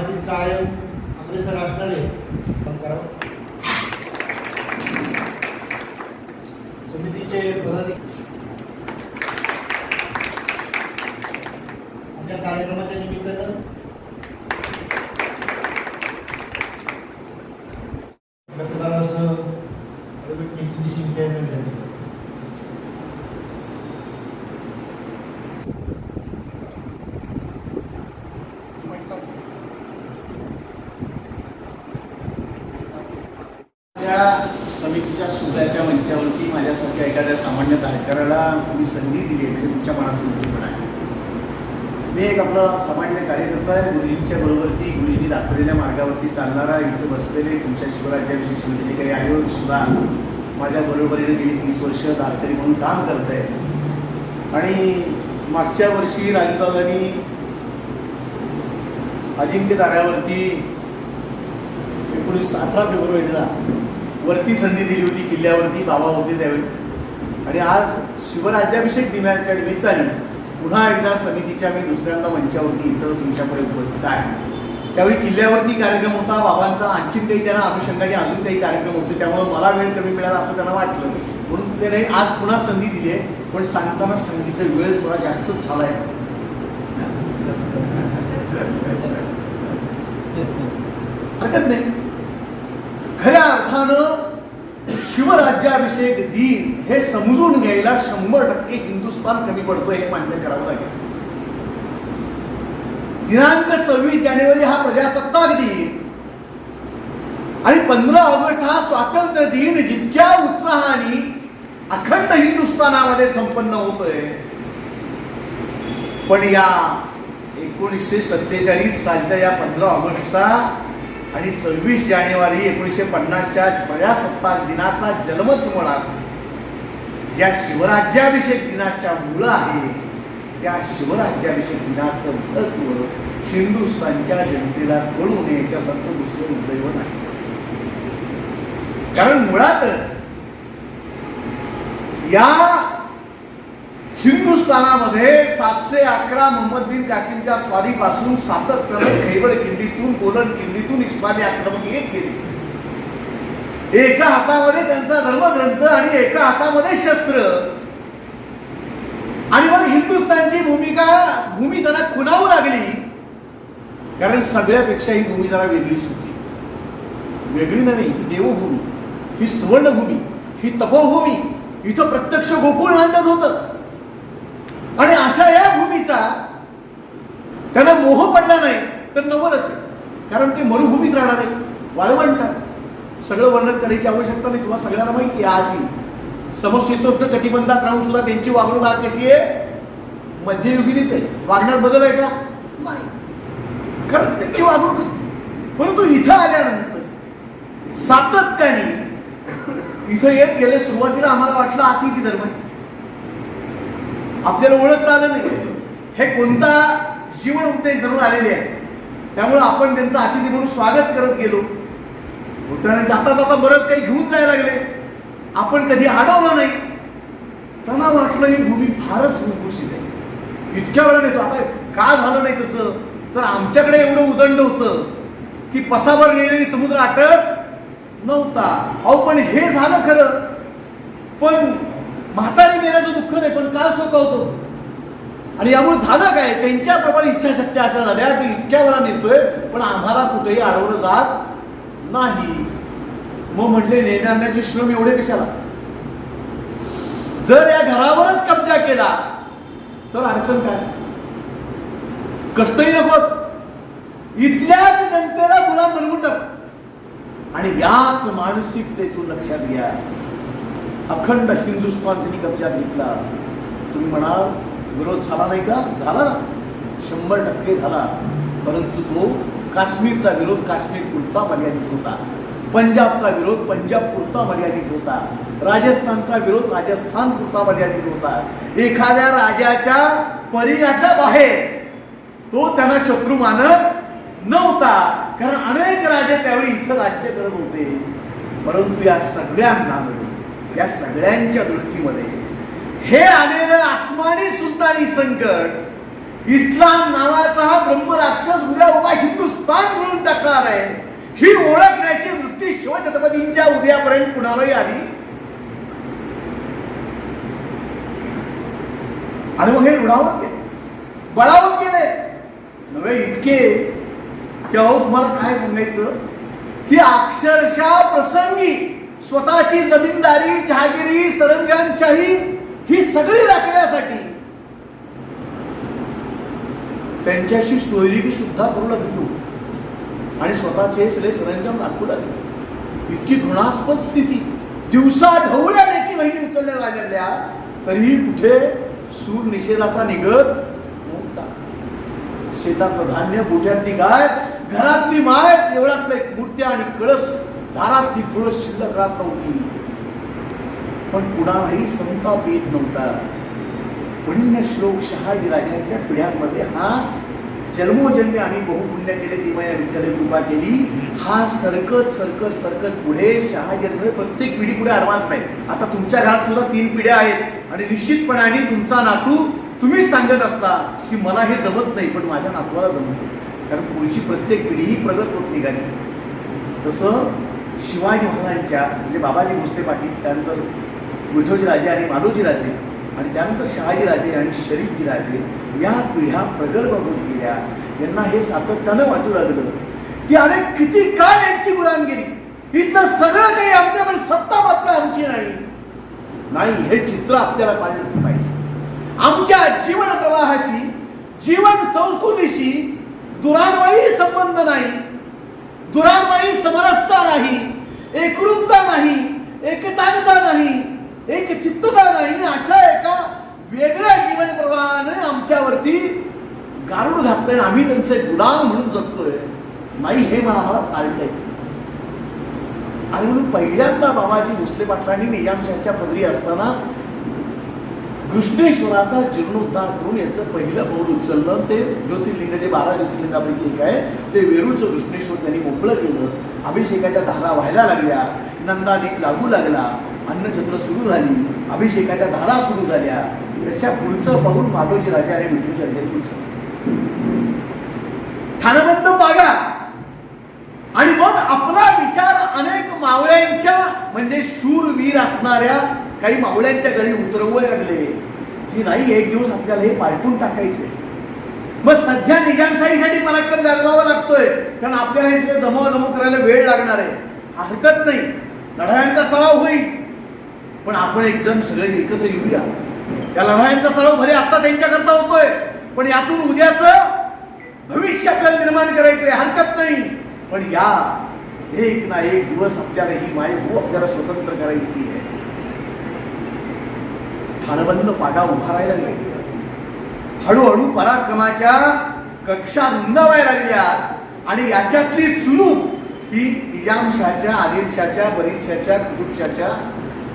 सामाजिक कायम अग्रेसर असणारे समितीचे पदाधिकारी आमच्या कार्यक्रमाच्या निमित्तानं व्यक्त करावं असं ॲडव्होकेट चेतनजी शिंदे यांना विनंती करतो. त्या समितीच्या सुगाच्या त्या एखाद्या सामान्य कार्यकाराला तुम्ही संधी दिली आहे म्हणजे तुमच्या मनाचं पण आहे. मी एक आपला सामान्य कार्यकर्ता आहे गुरुजींच्या बरोबरती गुरुजींनी दाखवलेल्या मार्गावरती चालणारा इथं बसलेले तुमच्या शिवराज्याविषयी समितीचे काही आयोग सुद्धा माझ्या बरोबरीने गेली तीस वर्ष दारकरी म्हणून काम करत आहे आणि मागच्या वर्षी राजदादांनी अजिंक्य ताऱ्यावरती एकोणीस अठरा फेब्रुवारीला वरती संधी दिली होती किल्ल्यावरती बाबा होते त्यावेळी. आणि आज शिवराज्याभिषेक दिनाच्या निमित्ताने पुन्हा एकदा समितीच्या मी दुसऱ्यांदा मंचावरती इथं तुमच्याकडे उपस्थित आहे. त्यावेळी किल्ल्यावरती कार्यक्रम होता बाबांचा आणखीन काही त्यांना अनुषंगाने अजून काही कार्यक्रम होते त्यामुळे मला वेळ कमी मिळाला असं त्यांना वाटलं. म्हणून त्याने आज पुन्हा संधी दिली आहे पण सांगताना सांगितलं वेळ थोडा जास्तच झाला आहे. हरकत नाही. खऱ्या अर्थानं शिवराज्याभिषेक दिन हे समजून घ्यायला शंभर टक्के हिंदुस्थान कमी पडतोय हे मान्य करावं लागेल. दिनांक सव्वीस जानेवारी हा प्रजासत्ताक दिन. आणि पंधरा ऑगस्ट हा स्वातंत्र्य दिन जितक्या उत्साहाने अखंड हिंदुस्थानामध्ये संपन्न होतोय. पण या एकोणीसशे सत्तेचाळीस सालच्या या पंधरा ऑगस्टचा आणि सव्वीस जानेवारी एकोणीसशे पन्नासच्या प्रजासत्ताक दिनाचा जन्मच मुळात ज्या शिवराज्याभिषेक दिनाच्या मुळं आहे त्या शिवराज्याभिषेक दिनाचं महत्त्व हिंदुस्थानच्या जनतेला कळून याच्यासारखं दुसरं उद्दैव नाही कारण मुळातच या हिंदुस्थानामध्ये सातशे अकरा मोहम्मद बिन कासिमच्या स्वारीपासून सातत्याने खैबर खिंडीतून कोलन खिंडीतून इस्लामी आक्रमक येत गेले. एका हातामध्ये त्यांचा धर्मग्रंथ आणि एका हातामध्ये शस्त्र. आणि मग हिंदुस्थानची भूमिका भूमी त्यांना खुणावू लागली. कारण सगळ्यापेक्षा ही भूमी जरा वेगळीच होती. वेगळी नव्हे ही देवभूमी ही सुवर्णभूमी ही तपोभूमी इथं प्रत्यक्ष गोकुळ नांदत होतं. आणि अशा या भूमीचा त्यांना मोह पडला नाही तर नवलच आहे. कारण ते मरुभूमीत राहणार आहे वाळवंटात. सगळं वर्णन करायची आवश्यकता नाही तुम्हाला सगळ्यांना माहिती आहे आजही. समशीतोष्ण कटिबंधात राहून सुद्धा त्यांची वागणूक आज कशी आहे? मध्ययुगीनीच आहे. वागण्यात बदल आहे का? नाही. खरं त्यांची वागणूक असते. परंतु इथं आल्यानंतर सातत्याने इथं येत गेले सुरुवातीला आम्हाला वाटलं अतिथी धर्म आहे. आपल्याला ओळखता आलं नाही. हे कोणता जीवन उद्देश धरून आलेले आहे त्यामुळे आपण त्यांचं अतिथी म्हणून स्वागत करत गेलो. त्याने जाता जाता बरंच काही घेऊन जायला लागले. आपण कधी अडवलं नाही. त्यांना वाटलं ही भूमी फारच खुसखुशीत आहे. इतक्या वेळा नाही आता का झालं नाही तसं? तर आमच्याकडे एवढं उदंड होतं की पसावर नेलेली समुद्र आटत नव्हता. अहो पण हे झालं खरं. पण म्हातारी मेल्याचं दुःख नाही पण का सोकावतो. आणि यामुळे झालं काय? त्यांच्याप्रमाणे इच्छाशक्ती अशा झाल्या की इतक्या वेळा नेतोय पण आम्हाला कुठेही अडवलं जात नाही. मग म्हटले नेण्याचे श्रम एवढे कशाला? जर या घरावरच कब्जा केला तर अडचण काय? कष्टही नकोत इथल्याच जनतेला गुलाम बनवून टाक. आणि याच मानसिकतेतून लक्षात घ्या. अखंड हिंदुस्थान त्यांनी कब्जात घेतला. तुम्ही म्हणाल विरोध झाला नाही का? झाला ना. शंभर टक्के झाला. परंतु तो काश्मीरचा विरोध काश्मीर पुरता मर्यादित होता. पंजाबचा विरोध पंजाब पुरता मर्यादित होता. राजस्थानचा विरोध राजस्थान पुरता मर्यादित होता. एखाद्या राजाच्या परिघाच्या बाहेर तो त्यांना शत्रू मानत नव्हता. कारण अनेक राजे त्यावेळी इथं राज्य करत होते. परंतु या सगळ्यांना मिळून या सगळ्यांच्या दृष्टीमध्ये हे आलेलं आसमानी सुलतानी संकट इस्लाम नावाचा हा ब्रह्मराक्षस उद्या उभा हिंदुस्थान म्हणून टाकणार आहे. ही ओळखण्याची दृष्टी शिवछत्रपतींच्या उद्यापर्यंत कुणालाही आली? आणि मग हे रुढावत गेले. बळावत गेले. नव्हे इतके की अहो तुम्हाला काय सांगायचं? की अक्षरशः प्रसंगी स्वतःची जमीनदारी जहागिरी सरंजामशाही ही सगळी राखण्यासाठी त्यांच्याशी सोयरिकी सुद्धा करू लागलो आणि स्वतःचे सगळे सरंजाम राखू लागले. इतकी घृणास्पद स्थिती. दिवसा ढवळ्या लेकी बहिणी उचलल्या लागल्या तरीही कुठे सूर निषेधाचा निघत नव्हता. शेतातलं धान्य गोठ्यातली गाय घरातली माय देवळातले मूर्त्या आणि कळस दारातली फुलं शिल्लक राहत नव्हती. पण कुणालाही संताप येत नव्हता. पुण्य श्लोक शहाजी राजांच्या पिढ्यांमध्ये हा जन्मोजन्मी आम्ही बहुपुण्य केले तेव्हा या विठ्ठल कृपा केली. हा सरकत सरकत सरकत पुढे शहाजीमध्ये प्रत्येक पिढी पुढे अडवान्स नाही. आता तुमच्या घरात सुद्धा तीन पिढ्या आहेत आणि निश्चितपणाने तुमचा नातू तुम्हीच सांगत असता की मला हे जमत नाही पण माझ्या नातवाला जमत. कारण पुढची प्रत्येक पिढी ही प्रगत होत निघाली. तसं शिवाजी महाराजांच्या म्हणजे बाबाजी भोसले पाटील त्यानंतर विठोजी राजे आणि माधोजी राजे आणि त्यानंतर शहाजी राजे आणि शरीफजी राजे या पिढ्या प्रगल्भ होत गेल्या. यांना हे सातत्यानं वाटू लागलं की अरे किती काळ यांची गुलामगिरी इथलं सगळं काही आमच्या पण सत्ता मात्र आमची नाही. नाही हे चित्र आपल्याला पाहिलं पाहिजे. आमच्या जीवन प्रवाहाशी जीवन संस्कृतीशी दुरान्वयी संबंध नाही. दुरान्वयी समरसता नाही. एकरूपता नाही एकतानता नाही एक चित्तता नाही. आणि अशा एका वेगळ्या जीवन प्रवाहाने आमच्यावरती गारुड घातलंय आणि आम्ही त्यांचे गुलाम म्हणून जगतोय. नाही हे मला मला टाळतायचं आणि म्हणून पहिल्यांदा बाबाजी भोसले पाटलांनी निजामशाहच्या पदरी असताना घृष्णेश्वराचा जीर्णोद्धार करून याचं पहिलं पाऊल उचललं ते ज्योतिर्लिंग जे बारा ज्योतिर्लिंगापैकी एक आहे ते वेरूळचं कृष्णेश्वर त्यांनी मोकळं केलं. अभिषेकाच्या धारा व्हायला लागल्या नंदादीप लागू लागला अन्नछत्र सुरू झाली अभिषेकाच्या धारा सुरू झाल्या. त्याच्या पुढचं पाऊल माधवजी राजा आणि विठूजी राजांनी उचललं ठाणबंद पागा. आणि मग आपला विचार अनेक मावळ्यांच्या म्हणजे शूरवीर असणाऱ्या काही मावळ्यांच्या घरी उतरवू लागले. की नाही एक दिवस आपल्याला हे पालटून टाकायचे. मग सध्या निजामशाहीसाठी पराक्रम गाजवावा लागतोय. कारण आपल्याला हे सगळं जमवाजमव करायला वेळ लागणार आहे. हरकत नाही. लढायांचा सराव होईल. पण आपण एक जण सगळे एकत्र येऊया. या लढायांचा सराव भले आता त्यांच्याकरता होतोय पण यातून उद्याच भविष्य आपल्याला निर्माण करायचंय. हरकत नाही. पण या एक ना एक दिवस आपल्याला ही मायभू आपल्याला स्वतंत्र करायची आहे. ठाणबंद पाडा उभारायला लागले. हळूहळू पराक्रमाच्या कक्षा रुंदावायला लागल्या. आणि याच्यातली चुनूक ही निजामशाच्या आदिलशाच्या बरीदशाच्या कुतुबशाच्या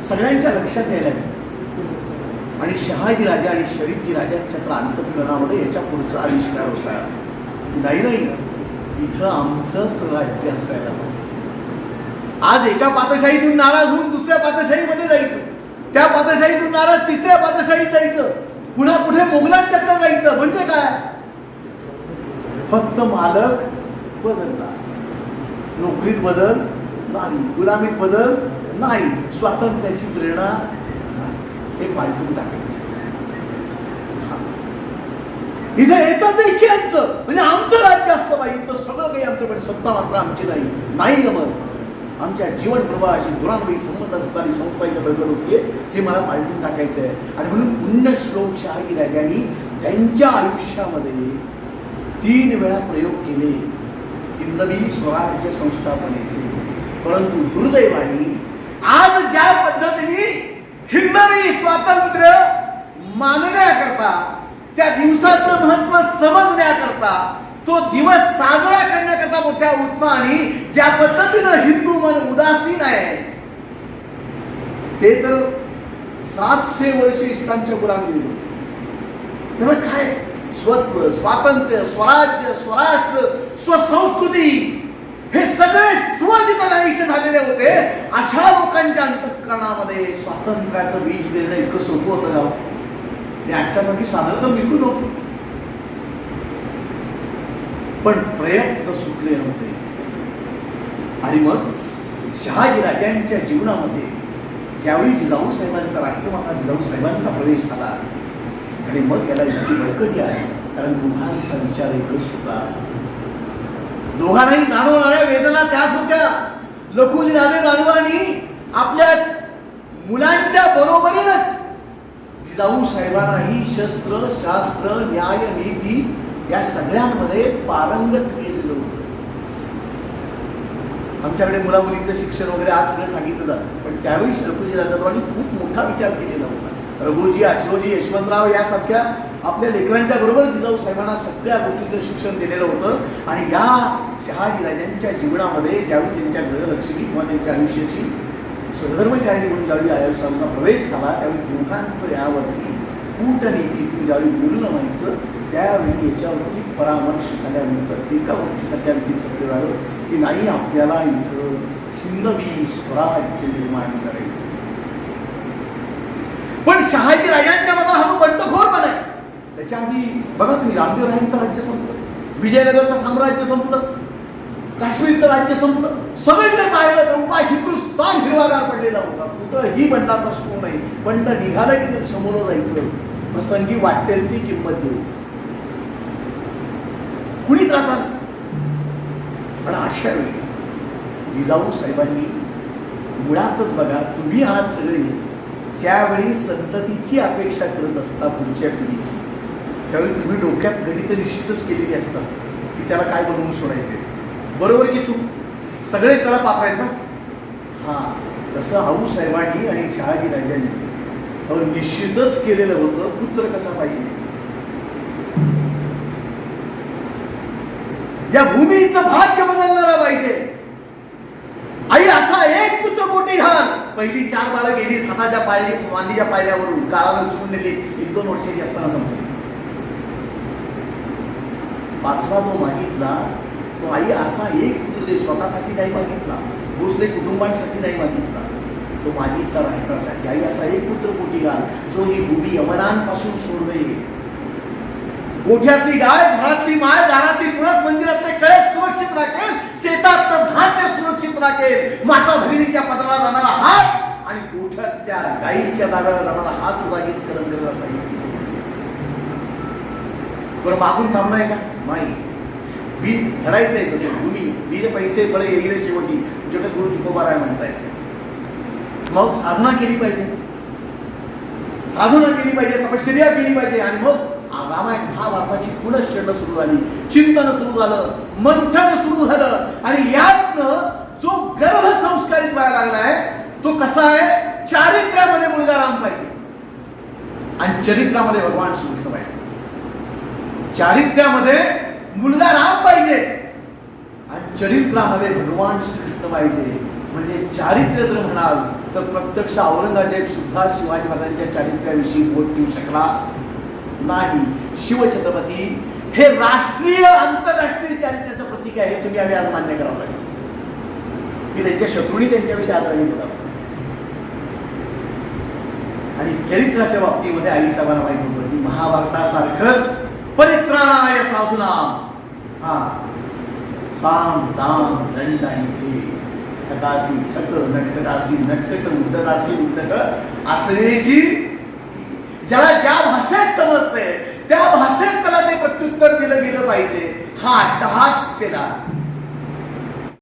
सगळ्यांच्या लक्षात यायला लागली. आणि शहाजी राजा आणि शरीफजी राजांच्या तर अंतकरणामध्ये याच्या पुढचा आविष्कार होता. की नाही नाही. इथं आमचंच राज्य असायला पाहिजे आज एका पातशाहीतून नाराज होऊन दुसऱ्या पातशाहीमध्ये जायचं. त्या बादशाहीतून नाराज तिसऱ्या पातशाहीत जायचं. पुन्हा कुठे मोगलांच्याकडे जायचं? म्हणजे काय? फक्त मालक बदलला नोकरीत बदल नाही. गुलामीत बदल नाही. स्वातंत्र्याची प्रेरणा नाही. हे पालटून टाकायचं. हा. इथे येतं देशीयांचं म्हणजे आमचं राज्य असतं बाई. इथलं सगळं काही आमचं पण सत्ता मात्र आमची नाही. नाही गमत आमच्या जीवन प्रवाहाशी दुरांबाई संबंध असणारी संस्था इथं प्रकट होतीये हे मला पालटून टाकायचं आहे. आणि म्हणून पुण्य श्लोक शहाजी राजांनी त्यांच्या आयुष्यामध्ये तीन वेळा प्रयोग केले. हिंदवी स्वराज्य संस्थापनेचे. परंतु दुर्दैवाने आज ज्या पद्धतीने हिंदवी स्वातंत्र्य मानण्याकरता त्या दिवसाचं महत्त्व समजण्याकरता तो दिवस साजरा करण्याकरता मोठ्या उत्साहाने ज्या पद्धतीनं हिंदू मन उदासीन आहे ते तर सातशे वर्ष इस्लामच्या गुलामगिरी होते तेव्हा काय? स्वत्व स्वातंत्र्य स्वराज्य स्वराष्ट्र स्वसंस्कृती हे सगळे सुवाजित नाहीसे झालेले होते. अशा लोकांच्या अंतःकरणामध्ये स्वातंत्र्याचं बीज पेरणं इतकं सोपं होतं गाव आणि आजच्यासारखी साधारण बिलकुल नव्हतं. पण प्रयत्न सुटले नव्हते. आणि मग शहाजी राजांच्या जीवनामध्ये ज्यावेळी जिजाऊ साहेबांचा राष्ट्रमाता जिजाऊ साहेबांचा प्रवेश झाला आणि मग याला इतकी बळकटी आहे कारण दोघांचा विचार एकच होता. दोघांनाही जाणवणाऱ्या वेदना त्याच होत्या. लखुजी राजे जाणवानी आपल्या मुलांच्या बरोबरीनच जिजाऊ साहेबांनाही शस्त्र शास्त्र न्याय नीती या सगळ्यांमध्ये पारंगत केलेलं होतं. आमच्याकडे मुलामुलींचं शिक्षण वगैरे आज सगळं सांगितलं जातं पण त्यावेळी शरपूजी राजांनी खूप मोठा विचार केलेला होता. रघुजी आचरोजी यशवंतराव यासारख्या आपल्या लेकरांच्या बरोबर जिजाऊ साहेबांना सगळ्या गोष्टींचं शिक्षण दिलेलं होतं. आणि या शहाजीराजांच्या जीवनामध्ये ज्यावेळी त्यांच्या ग्रहलक्ष्मी किंवा त्यांच्या आयुष्याची सधर्मचारिणी म्हणून ज्यावेळी आयुष्याचा प्रवेश झाला त्यावेळी दोघांचं यावरती कूटनीतीतून ज्यावेळी बोलणं व्हायचं त्यावेळी याच्यावरती परामर्श झाल्यानंतर एका गोष्टीसाठी अंतिम सत्य झालं की नाही आपल्याला इथं हिंदवी स्वराज्य निर्माण करायचं. पण शहाजी राजांच्या मतात हा तो बंडखोर पण आहे. त्याच्या आधी बघा तुम्ही रामदेव रायांचं राज्य संपलं विजयनगरचं साम्राज्य संपलं काश्मीरचं राज्य संपलं सगळीकडे पाहिलं तर उपाय हिंदुस्थान हिरवागार पडलेला होता. कुठंही बंडाचा स्को नाही. बंड निघालं की ते समोर जायचं. प्रसंगी वाटेल ती किंमत देऊ. कुणीच राहता पण अशा वेळी जिजाऊ साहेबांनी मुळातच बघा तुम्ही आज सगळे ज्यावेळी संततीची अपेक्षा करत असता पुढच्या पिढीची त्यावेळी तुम्ही डोक्यात गणित निश्चितच केलेली असतात की त्याला काय बनवून सोडायचे बरोबर की चूक? सगळेच त्याला पात्र आहेत ना? हां तसं हाऊ साहेबांनी आणि शहाजी राजांनी अहो, निश्चितच केलेलं होतं पुत्र कसा पाहिजे? या भूमीचं भाग्य बदलणारा पाहिजे. आई असा एक पुत्र मोठी हार. पहिली चार बाला गेली हाताच्या पायरी मांडीच्या पायऱ्यावरून काळाला उचलून नेली एक दोन वर्षाची असताना संपली. पाचवा जो मागितला तो आई असा एक पुत्र दे स्वतःसाठी नाही मागितला भोसले कुटुंबांसाठी नाही मागितला. तो मागितला राष्ट्रासाठी. आई असा एक पुत्र कोटी घाल जो ही भूमी यमनांपासून सोडवे गोठ्यातली गाय घरातली माय दारातली तुळस मंदिरातले कळस सुरक्षित राखेल शेतात धान्य सुरक्षित राखेल. माता भगिनीच्या पत्राला जाणारा हात आणि गोठ्यातल्या गायीच्या दाराला जाणारा हात जागीच करून देणार असा एक बरं मागून थांबणार का? नाही. बीज घडायचं आहे तसं भूमी बीज पैसे बळे येईल शेवटी जगद्गुरु तुकोबाराय म्हणताय. मग साधना केली पाहिजे. साधना केली पाहिजे तपश्चर्या केली पाहिजे आणि मग रामायण महाभारताची पुनश्चरण सुरू झाली चिंतन सुरू झालं मंथन सुरू झालं आणि यातनं जो गर्भ संस्कारित व्हायला लागलाय तो कसा आहे? चारित्र्यामध्ये मुलगा राम पाहिजे. आणि चरित्रामध्ये भगवान श्रीकृष्ण पाहिजे. चारित्र्यामध्ये मुलगा राम पाहिजे. आणि चरित्रामध्ये भगवान श्रीकृष्ण पाहिजे. म्हणजे चारित्र्य जर म्हणाल तर प्रत्यक्ष औरंगजेब सुद्धा शिवाजी महाराजांच्या चारित्र्याविषयी बोट ठेवू शकला. नाही. शिवछत्रपती हे राष्ट्रीय आंतरराष्ट्रीय चारित्र्याचं प्रतीक आहे हे तुम्ही आम्ही आज मान्य करावं लागेल. की त्यांच्या शत्रूंनी त्यांच्याविषयी आदराने बोलावं. आणि चरित्राच्या बाबतीमध्ये आई साहेबांना माहीत होतं की महाभारतासारखंच परित्राणाय साधूना हा. साम दाम दंड आणि प्रेम ठकासी ठक नटकटासी नटकट उद्धटासी उद्धट असण्याची ज्याला ज्या भाषेत समजते त्या भाषेत त्याला ते प्रत्युत्तर दिलं गेलं पाहिजे. हा अट्टहास केला.